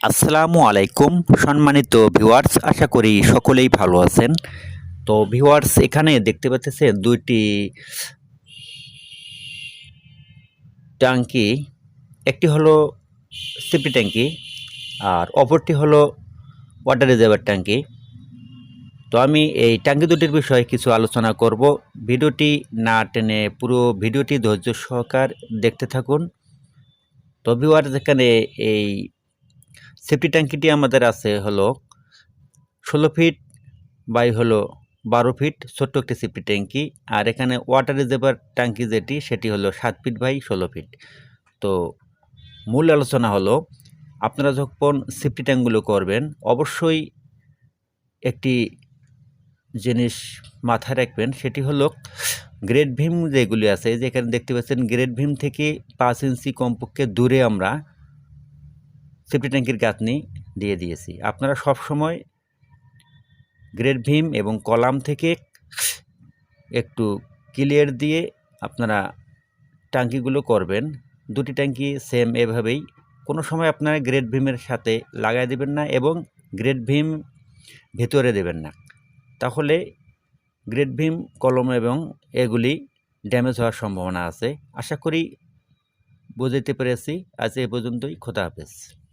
আসসালামু আলাইকুম, সম্মানিত ভিউয়ার্স আশা করি সকলেই ভালো আছেন। তো ভিউয়ার্স এখানে দেখতে পাচ্ছেন দুইটি ট্যাঙ্কি। একটি হলো সিপি ট্যাঙ্কি আর অপরটি হলো ওয়াটার রিজার্ভার ট্যাঙ্কি। তো আমি এই ট্যাঙ্কি দুটির বিষয়ে কিছু আলোচনা করব। ভিডিওটি না টেনে পুরো ভিডিওটি ধৈর্য সহকার দেখতে থাকুন। তো ভিউয়ার্স এখানে এই সেফটি ট্যাঙ্কিটি আমাদের আছে হলো ষোলো ফিট বাই হলো বারো ফিট, ছোট্ট একটি সেফটি ট্যাঙ্কি। আর এখানে ওয়াটার রিজার্ভার ট্যাঙ্কি যেটি, সেটি হলো সাত ফিট বাই ষোলো ফিট। তো মূল আলোচনা হলো, আপনারা যখন সেফটি ট্যাঙ্কগুলো করবেন, অবশ্যই একটি জিনিস মাথায় রাখবেন, সেটি হলো গ্রেড ভীম যেগুলি আছে যেখানে দেখতে পাচ্ছেন, গ্রেড ভীম থেকে পাঁচ ইঞ্চি কমপক্ষে দূরে আমরা সেফটি ট্যাঙ্কির গাঁথনি দিয়ে দিয়েছি। আপনারা সব সময় গ্রেড ভীম এবং কলাম থেকে একটু ক্লিয়ার দিয়ে আপনারা ট্যাঙ্কিগুলো করবেন। দুটি ট্যাঙ্কি সেম এভাবেই। কোনো সময় আপনারা গ্রেড ভীমের সাথে লাগাই দেবেন না এবং গ্রেড ভীম ভেতরে দেবেন না। তাহলে গ্রেড ভীম, কলম এবং এগুলি ড্যামেজ হওয়ার সম্ভাবনা আছে। আশা করি বুঝতে পেরেছি। আজ এ পর্যন্তই। খোদা হাফেজ।